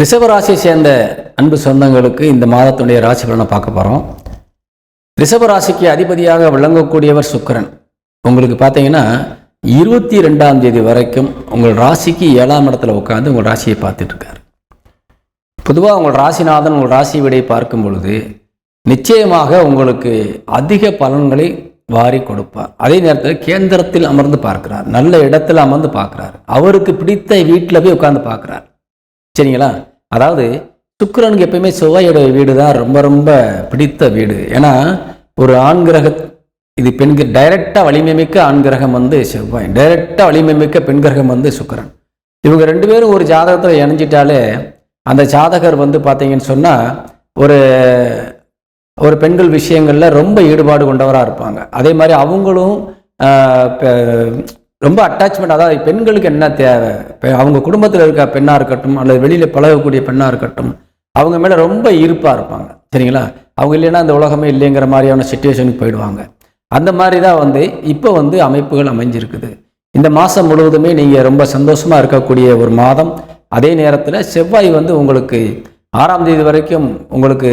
ரிஷபராசியை சேர்ந்த அன்பு சொந்தங்களுக்கு இந்த மாதத்துடைய ராசி பலனை பார்க்க போகிறோம் ரிஷபராசிக்கு அதிபதியாக விளங்கக்கூடியவர் சுக்கிரன். உங்களுக்கு பார்த்தீங்கன்னா இருபத்தி ரெண்டாம் தேதி வரைக்கும் உங்கள் ராசிக்கு ஏழாம் இடத்துல உட்காந்து உங்கள் ராசியை பார்த்துட்ருக்காரு பொதுவாக உங்கள் ராசிநாதன் உங்கள் ராசி விடையை பார்க்கும் பொழுது நிச்சயமாக உங்களுக்கு அதிக பலன்களை வாரி கொடுப்பார். அதே நேரத்தில் கேந்திரத்தில் அமர்ந்து பார்க்கிறார். நல்ல இடத்துல அமர்ந்து பார்க்குறார். அவருக்கு பிடித்த வீட்டில் போய் உட்காந்து பார்க்குறார். சரிங்களா? அதாவது சுக்கரனுக்கு எப்பயுமே செவ்வாயோட வீடு தான் ரொம்ப ரொம்ப பிடித்த வீடு. ஏன்னா ஒரு ஆண் கிரக இது பெண் டைரக்டாக வலிமை மிக்க ஆண் கிரகம் வந்து செவ்வாய். டைரக்டாக வலிமை மிக்க பெண் கிரகம் வந்து சுக்கிரன். இவங்க ரெண்டு பேரும் ஒரு ஜாதகத்தில் இணைஞ்சிட்டாலே அந்த ஜாதகர் வந்து பார்த்தீங்கன்னு சொன்னால் ஒரு ஒரு பெண்கள் விஷயங்களில் ரொம்ப ஈடுபாடு கொண்டவராக இருப்பாங்க. அதே மாதிரி அவங்களும் ரொம்ப அட்டாச்மெண்ட் அதாவது பெண்களுக்கு என்ன தேவை? அவங்க குடும்பத்தில் இருக்க பெண்ணாக இருக்கட்டும் அல்லது வெளியில் பழகக்கூடிய பெண்ணாக இருக்கட்டும் அவங்க மேலே ரொம்ப ஈர்ப்பாக இருப்பாங்க. சரிங்களா? அவங்க இல்லைன்னா இந்த உலகமே இல்லைங்கிற மாதிரியான சுச்சுவேஷனுக்கு போயிடுவாங்க. அந்த மாதிரி தான் வந்து இப்போ வந்து அமைப்புகள் அமைஞ்சிருக்குது. இந்த மாதம் முழுவதுமே நீங்கள் ரொம்ப சந்தோஷமாக இருக்கக்கூடிய ஒரு மாதம். அதே நேரத்தில் செவ்வாய் வந்து உங்களுக்கு ஆறாம் தேதி வரைக்கும் உங்களுக்கு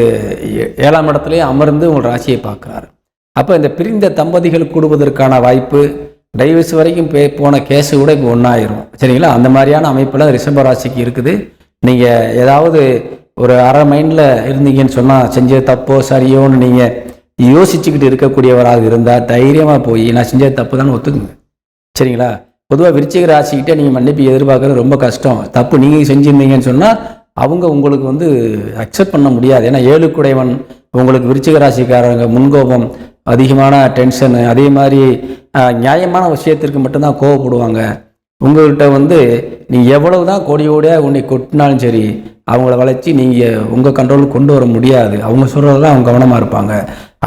ஏ- ஏழாம் இடத்துலேயே அமர்ந்து உங்கள் ராசியை பார்க்குறாரு. அப்போ இந்த பிரிந்த தம்பதிகள் கூடுவதற்கான வாய்ப்பு டைவர்ஸ் வரைக்கும் பே போன கேஸு கூட இப்போ ஒன்றாயிரும் சரிங்களா? அந்த மாதிரியான அமைப்பில் ரிஷப ராசிக்கு இருக்குது. நீங்கள் ஏதாவது ஒரு அரை மைண்டில் இருந்தீங்கன்னு சொன்னால் செஞ்ச தப்போ சரியோன்னு நீங்கள் யோசிச்சுக்கிட்டு இருக்கக்கூடியவராக இருந்தால் தைரியமாக போய் நான் செஞ்ச தப்பு தான் ஒத்துக்குங்க. சரிங்களா? பொதுவாக விருச்சிக ராசிக்கிட்டே நீங்கள் மன்னிப்பு எதிர்பார்க்கறது ரொம்ப கஷ்டம். தப்பு நீங்கள் செஞ்சுருந்தீங்கன்னு சொன்னால் அவங்க உங்களுக்கு வந்து அக்செப்ட் பண்ண முடியாது. ஏன்னா ஏழுக்குடையவன் உங்களுக்கு விருச்சிக ராசிக்காரங்க முன்கோபம் அதிகமான டென்ஷனு அதே மாதிரி நியாயமான விஷயத்திற்கு மட்டும்தான் கோவப்படுவாங்க. உங்கள்கிட்ட வந்து நீ எவ்வளவு தான் கோடியோடியாக உன்னை கொட்டினாலும் சரி அவங்கள வளைச்சி நீங்கள் உங்கள் கண்ட்ரோலுக்கு கொண்டு வர முடியாது. அவங்க சொல்கிறதெல்லாம் அவங்க கவனமாக இருப்பாங்க.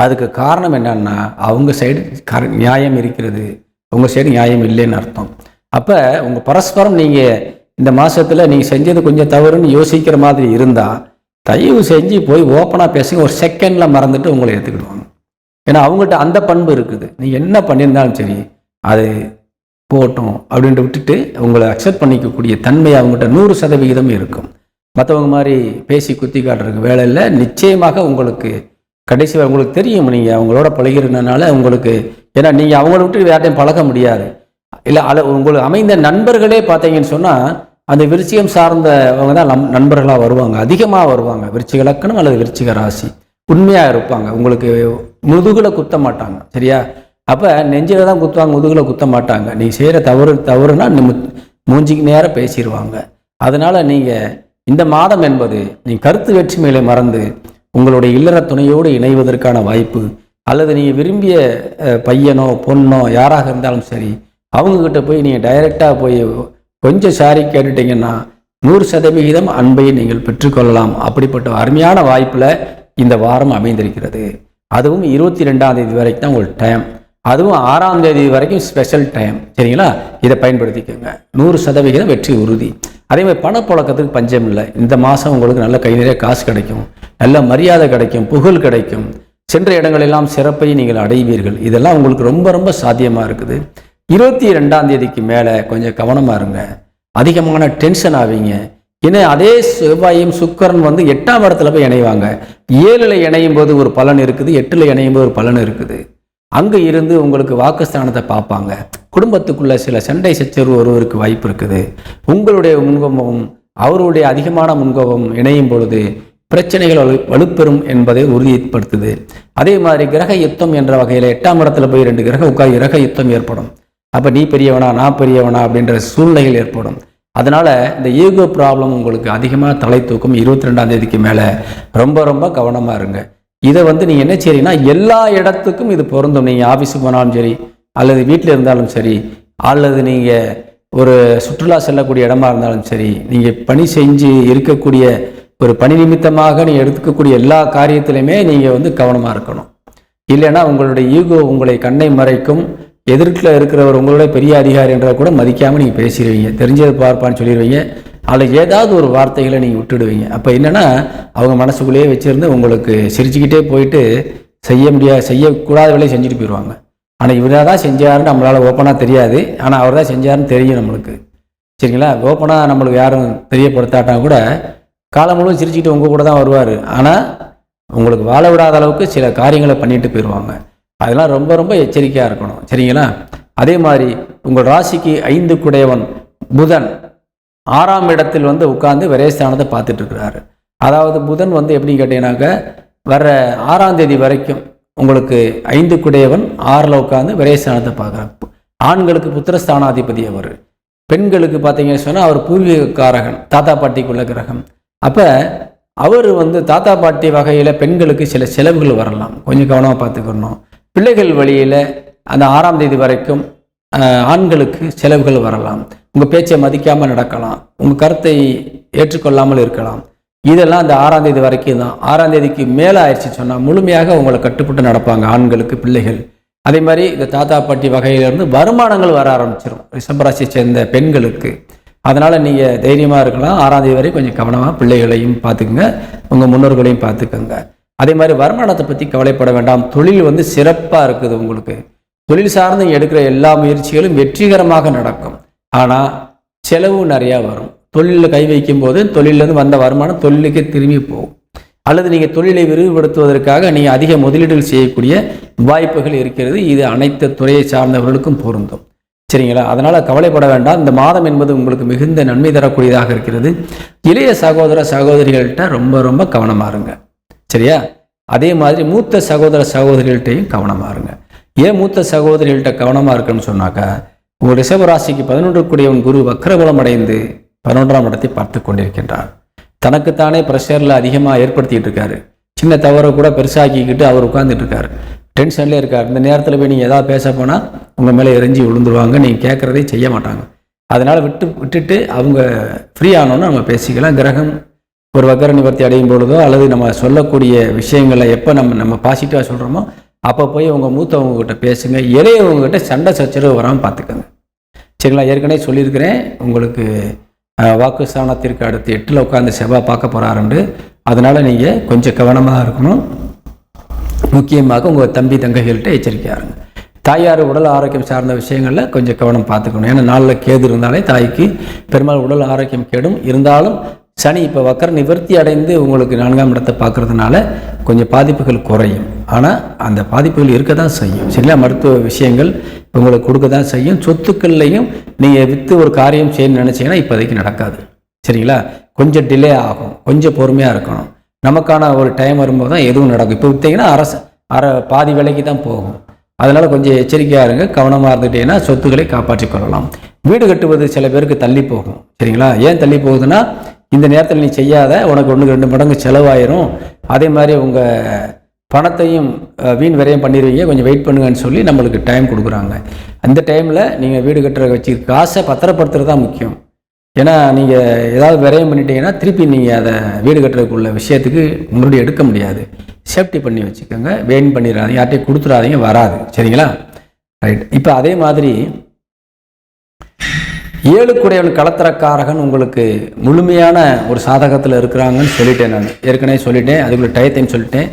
அதுக்கு காரணம் என்னன்னா அவங்க சைடு கர நியாயம் இருக்கிறது. உங்கள் சைடு நியாயம் இல்லைன்னு அர்த்தம். அப்போ உங்கள் பரஸ்பரம் நீங்கள் இந்த மாதத்தில் நீங்கள் செஞ்சது கொஞ்சம் தவறுன்னு யோசிக்கிற மாதிரி இருந்தால் தயவு செஞ்சு போய் ஓப்பனாக பேசுங்க. ஒரு செகண்டில் மறந்துட்டு உங்களை ஏற்றுக்கிடுவாங்க ஏன்னா அவங்ககிட்ட அந்த பண்பு இருக்குது. நீங்கள் என்ன பண்ணியிருந்தாலும் சரி அது போகட்டும் அப்படின்ட்டு விட்டுட்டு உங்களை அக்செப்ட் பண்ணிக்கக்கூடிய தன்மை அவங்ககிட்ட நூறு சதவிகிதம் இருக்கும். மற்றவங்க மாதிரி பேசி குத்தி காட்டுறதுக்கு வேலையில் நிச்சயமாக உங்களுக்கு கடைசி உங்களுக்கு தெரியும் நீங்கள் அவங்களோட பழகிறதுனால உங்களுக்கு ஏன்னா நீங்கள் அவங்கள விட்டு யார்ட்டையும் பழக முடியாது. இல்லை அல உங்களுக்கு அமைந்த நண்பர்களே பார்த்தீங்கன்னு சொன்னால் அந்த விருச்சிகம் சார்ந்தவங்க தான் நம் நண்பர்களாக வருவாங்க. அதிகமாக வருவாங்க. விருச்சிக லக்கணம் அல்லது விருச்சிக ராசி. உண்மையாக இருப்பாங்க. உங்களுக்கு முதுகில் குத்த மாட்டாங்க. சரியா? அப்போ நெஞ்சில் தான் குத்துவாங்க முதுகில் குத்த மாட்டாங்க. நீங்கள் செய்கிற தவறு தவறுனா நிமு மூஞ்சிக்கு நேராக பேசிடுவாங்க அதனால் நீங்கள் இந்த மாதம் என்பது நீ கருத்து வேற்றுமைகளை மறந்து உங்களுடைய இல்லற துணையோடு இணைவதற்கான வாய்ப்பு அல்லது நீங்கள் விரும்பிய பையனோ பொண்ணோ யாராக இருந்தாலும் சரி அவங்கக்கிட்ட போய் நீங்கள் டைரெக்டாக போய் கொஞ்சம் சாரி கேட்டுட்டீங்கன்னா நூறு சதவிகிதம் அன்பை நீங்கள் பெற்றுக்கொள்ளலாம். அப்படிப்பட்ட அருமையான வாய்ப்பில் இந்த வாரம் அமைந்திருக்கிறது. அதுவும் இருபத்தி ரெண்டாம் தேதி வரைக்கும் தான் உங்களுக்கு டைம் அதுவும் ஆறாம் தேதி வரைக்கும் ஸ்பெஷல் டைம் சரிங்களா? இதை பயன்படுத்திக்கோங்க. நூறு சதவிகிதம் வெற்றி உறுதி. அதே மாதிரி பணப்புழக்கத்துக்கு பஞ்சம் இல்லை. இந்த மாதம் உங்களுக்கு நல்ல கை நிறைய காசு கிடைக்கும். நல்ல மரியாதை கிடைக்கும். புகழ் கிடைக்கும். சென்ற இடங்களெல்லாம் சிறப்பை நீங்கள் அடைவீர்கள். இதெல்லாம் உங்களுக்கு ரொம்ப ரொம்ப சாத்தியமாக இருக்குது. இருபத்தி ரெண்டாம் தேதிக்கு மேலே கொஞ்சம் கவனமாக இருங்க. அதிகமான டென்ஷன் ஆவீங்க. ஏன்னா அதே செவ்வாயும் சுக்கரன் வந்து எட்டாம் இடத்துல போய் இணைவாங்க. ஏழில் இணையும் போது ஒரு பலன் இருக்குது எட்டில் இணையும் போது ஒரு பலன் இருக்குது. அங்கே இருந்து உங்களுக்கு வாக்குஸ்தானத்தை பார்ப்பாங்க. குடும்பத்துக்குள்ள சில சண்டை சச்சரவு ஒருவருக்கு வாய்ப்பு இருக்குது. உங்களுடைய முன்கோபமும் அவருடைய அதிகமான முன்கோபம் இணையும் பொழுது பிரச்சனைகள் வலு வலுப்பெறும் என்பதை உறுதிப்படுத்துது. அதே மாதிரி கிரக யுத்தம் என்ற வகையில் எட்டாம் இடத்துல போய் ரெண்டு கிரக உட்கார் கிரக யுத்தம் ஏற்படும். அப்போ நீ பெரியவனா நான் பெரியவனா அப்படின்ற சூழ்நிலைகள் ஏற்படும். அதனால் இந்த ஈகோ ப்ராப்ளம் உங்களுக்கு அதிகமாக தலை தூக்கும் இருபத்தி ரெண்டாம் தேதிக்கு மேலே. ரொம்ப ரொம்ப கவனமாக இருங்க. இதை வந்து நீங்கள் என்ன செய்றீங்கன்னா எல்லா இடத்துக்கும் இது பொருந்தும். நீங்கள் ஆஃபீஸுக்கு போனாலும் சரி அல்லது வீட்டில் இருந்தாலும் சரி அல்லது நீங்கள் ஒரு சுற்றுலா செல்லக்கூடிய இடமா இருந்தாலும் சரி நீங்கள் பணி செஞ்சு இருக்கக்கூடிய ஒரு பணி நிமித்தமாக நீங்கள் எடுத்துக்கக்கூடிய எல்லா காரியத்திலையுமே நீங்கள் வந்து கவனமாக இருக்கணும். இல்லைன்னா உங்களுடைய ஈகோ உங்களை கண்ணை மறைக்கும். எதிர்க்கில் இருக்கிறவர் உங்களுடைய பெரிய அதிகாரி என்றால் கூட மதிக்காமல் நீங்கள் பேசிடுவீங்க. தெரிஞ்சது பார்ப்பான்னு சொல்லிடுவீங்க. அதில் ஏதாவது ஒரு வார்த்தைகளை நீங்கள் விட்டுடுவீங்க. அப்போ என்னென்னா அவங்க மனசுக்குள்ளேயே வச்சுருந்து உங்களுக்கு சிரிச்சுக்கிட்டே போயிட்டு செய்ய முடியாது செய்யக்கூடாத வேலையை செஞ்சுட்டு போயிடுவாங்க. ஆனால் இவராக தான் செஞ்சாருன்னு நம்மளால் ஓப்பனாக தெரியாது. ஆனால் அவர் தான் செஞ்சாருன்னு தெரியும் நம்மளுக்கு. சரிங்களா? ஓப்பனாக நம்மளுக்கு யாரும் தெரியப்படுத்தாட்டா கூட காலம் முழுவதும் சிரிச்சுக்கிட்டு உங்கள் கூட தான் வருவார். ஆனால் உங்களுக்கு வாழ விடாத அளவுக்கு சில காரியங்களை பண்ணிட்டு போயிடுவாங்க. அதெல்லாம் ரொம்ப ரொம்ப எச்சரிக்கையாக இருக்கணும். சரிங்களா? அதே மாதிரி உங்கள் ராசிக்கு ஐந்து குடையவன் புதன் ஆறாம் இடத்தில் வந்து உட்கார்ந்து விரயஸ்தானத்தை பார்த்துட்டு இருக்கிறாரு. அதாவது புதன் வந்து எப்படி கேட்டீங்கன்னாக்க வர ஆறாம் தேதி வரைக்கும் உங்களுக்கு ஐந்து குடையவன் ஆறில் உட்காந்து விரயஸ்தானத்தை பார்க்குறார். ஆண்களுக்கு புத்திரஸ்தானாதிபதி அவர். பெண்களுக்கு பார்த்தீங்கன்னு சொன்னால் அவர் பூர்வீகக்காரகன் தாத்தா பாட்டிக்குள்ள கிரகம். அப்போ அவர் வந்து தாத்தா பாட்டி வகையில் பெண்களுக்கு சில செலவுகள் வரலாம். கொஞ்சம் கவனமாக பார்த்துக்கணும். பிள்ளைகள் வழியில் அந்த ஆறாம் தேதி வரைக்கும் ஆண்களுக்கு செலவுகள் வரலாம். உங்கள் பேச்சை மதிக்காமல் நடக்கலாம். உங்கள் கருத்தை ஏற்றுக்கொள்ளாமல் இருக்கலாம். இதெல்லாம் அந்த ஆறாம் தேதி வரைக்கும் தான். ஆறாம் தேதிக்கு மேலே ஆயிடுச்சு சொன்னால் முழுமையாக உங்களை கட்டுப்பட்டு நடப்பாங்க ஆண்களுக்கு பிள்ளைகள். அதே மாதிரி இந்த தாத்தா பாட்டி வகையிலிருந்து வருமானங்கள் வர ஆரம்பிச்சிடும் ரிஷபராசியை சேர்ந்த பெண்களுக்கு. அதனால் நீங்கள் தைரியமாக இருக்கலாம். ஆறாம் தேதி வரை கொஞ்சம் கவனமாக பிள்ளைகளையும் பார்த்துக்குங்க. உங்கள் முன்னோர்களையும் பார்த்துக்கோங்க. அதே மாதிரி வருமானத்தை பற்றி கவலைப்பட வேண்டாம். தொழில் வந்து சிறப்பாக இருக்குது உங்களுக்கு. தொழில் சார்ந்து எடுக்கிற எல்லா முயற்சிகளும் வெற்றிகரமாக நடக்கும். ஆனால் செலவு நிறையா வரும். தொழிலில் கை வைக்கும் போது தொழிலேருந்து வந்த வருமானம் தொழிலுக்கே திரும்பி போகும். அல்லது நீங்கள் தொழிலை விரிவுபடுத்துவதற்காக நீங்கள் அதிக முதலீடுகள் செய்யக்கூடிய வாய்ப்புகள் இருக்கிறது. இது அனைத்து துறையை சார்ந்தவர்களுக்கும் பொருந்தும். சரிங்களா? அதனால் கவலைப்பட வேண்டாம். இந்த மாதம் என்பது உங்களுக்கு மிகுந்த நன்மை தரக்கூடியதாக இருக்கிறது. இளைய சகோதர சகோதரிகள்கிட்ட ரொம்ப ரொம்ப கவனமாக இருங்க. சரியா? அதே மாதிரி மூத்த சகோதர சகோதரிகள்கிட்டையும் கவனமாக இருங்க. ஏன் மூத்த சகோதரிகள்கிட்ட கவனமாக இருக்குன்னு சொன்னாக்கா உங்கள் ரிஷபராசிக்கு பதினொன்று கூடியவன் குரு வக்ரபலம் அடைந்து பதினொன்றாம் இடத்தை பார்த்து கொண்டிருக்கின்றார். தனக்குத்தானே ப்ரெஷரில் அதிகமாக ஏற்படுத்திட்டு இருக்காரு. சின்ன தவறை கூட பெருசாக்கிக்கிட்டு அவர் உட்கார்ந்துட்டு இருக்காரு. டென்ஷன்லேயே இருக்கார். இந்த நேரத்தில் போய் நீங்கள் எதாவது பேச போனால் உங்கள் மேலே எரிஞ்சு விழுந்துருவாங்க. நீங்கள் கேட்குறதே செய்ய மாட்டாங்க. அதனால் விட்டு விட்டுட்டு அவங்க ஃப்ரீ ஆனோன்னு நம்ம பேசிக்கலாம். கிரகம் ஒரு வக்கர நிவர்த்தி அடையும் பொழுதோ அல்லது நம்ம சொல்லக்கூடிய விஷயங்களை எப்போ நம்ம நம்ம பாசிட்டிவாக சொல்கிறோமோ அப்போ போய் உங்கள் மூத்தவங்க கிட்ட பேசுங்க. இளையவங்க கிட்ட சண்டை சச்சரவு வராமல் பார்த்துக்கோங்க சரிங்களா? ஏற்கனவே சொல்லியிருக்கிறேன். உங்களுக்கு வாக்கு சாணத்திற்கு அடுத்து எட்டில் உட்காந்து செவ்வாய் பார்க்க போகிறாருண்டு அதனால் நீங்கள் கொஞ்சம் கவனமாக இருக்கணும். முக்கியமாக உங்கள் தம்பி தங்கைகள்கிட்ட எச்சரிக்கையாக இருங்க. தாயார் உடல் ஆரோக்கியம் சார்ந்த விஷயங்களில் கொஞ்சம் கவனம் பார்த்துக்கணும் ஏன்னா நாளில் கேது இருந்தாலே தாய்க்கு பெரும்பாலும் உடல் ஆரோக்கியம் கேடும். இருந்தாலும் சனி இப்போ வக்கர நிவர்த்தி அடைந்து உங்களுக்கு நான்காம் இடத்தை பார்க்கறதுனால கொஞ்சம் பாதிப்புகள் குறையும். ஆனால் அந்த பாதிப்புகள் இருக்க தான் செய்யும். சரிங்களா? மருத்துவ விஷயங்கள் உங்களுக்கு கொடுக்க தான் செய்யும். சொத்துக்கள்லையும் நீங்கள் விற்று ஒரு காரியம் செய்யணும்னு நினச்சிங்கன்னா இப்போதைக்கு நடக்காது. சரிங்களா? கொஞ்சம் டிலே ஆகும். கொஞ்சம் பொறுமையாக இருக்கணும். நமக்கான ஒரு டைம் வரும்போது தான் எதுவும் நடக்கும். இப்போ விற்றீங்கன்னா அரசு அரை பாதி விலைக்கு தான் போகும். அதனால் கொஞ்சம் எச்சரிக்கையாக இருங்க. கவனமாக இருந்துட்டீங்கன்னா சொத்துக்களை காப்பாற்றிக் கொள்ளலாம். வீடு கட்டுவது சில பேருக்கு தள்ளி போகும். சரிங்களா? ஏன் தள்ளி போகுதுன்னா இந்த நேரத்தில் நீ செய்யாத உனக்கு ஒன்றுக்கு ரெண்டு மடங்கு செலவாயிரும். அதே மாதிரி உங்கள் பணத்தையும் வீண் விரையும் பண்ணிடுவீங்க. கொஞ்சம் வெயிட் பண்ணுங்கன்னு சொல்லி நம்மளுக்கு டைம் கொடுக்குறாங்க. அந்த டைமில் நீங்கள் வீடு கட்டுற வச்சு காசை பத்திரப்படுத்துறது தான் முக்கியம். ஏன்னா நீங்கள் ஏதாவது விரயம் பண்ணிட்டீங்கன்னா திருப்பி நீங்கள் அதை வீடு கட்டுறதுக்குள்ள விஷயத்துக்கு முன்னாடி எடுக்க முடியாது. சேஃப்டி பண்ணி வச்சுக்கோங்க. வெயின் பண்ணிடாதீங்க. யார்ட்டையும் கொடுத்துடாதீங்க. வராது. சரிங்களா? ரைட் இப்போ அதே மாதிரி ஏழுக்குடையவன் களத்திரக்காரகன் உங்களுக்கு முழுமையான ஒரு சாதகத்தில் இருக்கிறாங்கன்னு சொல்லிட்டேன் நான். ஏற்கனவே சொல்லிட்டேன் அதுக்குள்ள டயத்தையும் சொல்லிட்டேன்.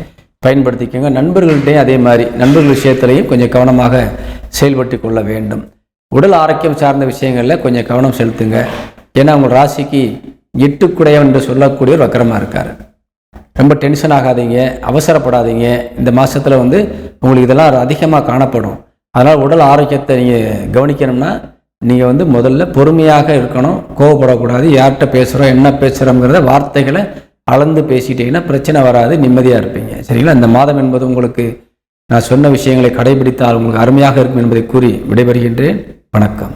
பயன்படுத்திக்கோங்க. நண்பர்கள்ட்டையும் அதே மாதிரி நண்பர்கள் விஷயத்திலையும் கொஞ்சம் கவனமாக செயல்பட்டு கொள்ள வேண்டும். உடல் ஆரோக்கியம் சார்ந்த விஷயங்களில் கொஞ்சம் கவனம் செலுத்துங்க. ஏன்னா உங்கள் ராசிக்கு எட்டுக்குடையவன் என்று சொல்லக்கூடிய ஒரு வக்கரமாக இருக்கார். ரொம்ப டென்ஷன் ஆகாதீங்க அவசரப்படாதீங்க. இந்த மாதத்தில் வந்து உங்களுக்கு இதெல்லாம் அதிகமாக காணப்படும். அதனால் உடல் ஆரோக்கியத்தை நீங்கள் கவனிக்கணும்னா நீங்கள் வந்து முதல்ல பொறுமையாக இருக்கணும் கோவப்படக்கூடாது யார்கிட்ட பேசுகிறோம் என்ன பேசுகிறோங்கிறத வார்த்தைகளை அளந்து பேசிட்டீங்கன்னா பிரச்சனை வராது நிம்மதியாக இருப்பீங்க. சரிங்களா? இந்த மாதம் என்பது உங்களுக்கு நான் சொன்ன விஷயங்களை கடைபிடித்தால் உங்களுக்கு அருமையாக இருக்கும் என்பதை கூறி விடைபெறுகின்றேன். வணக்கம்.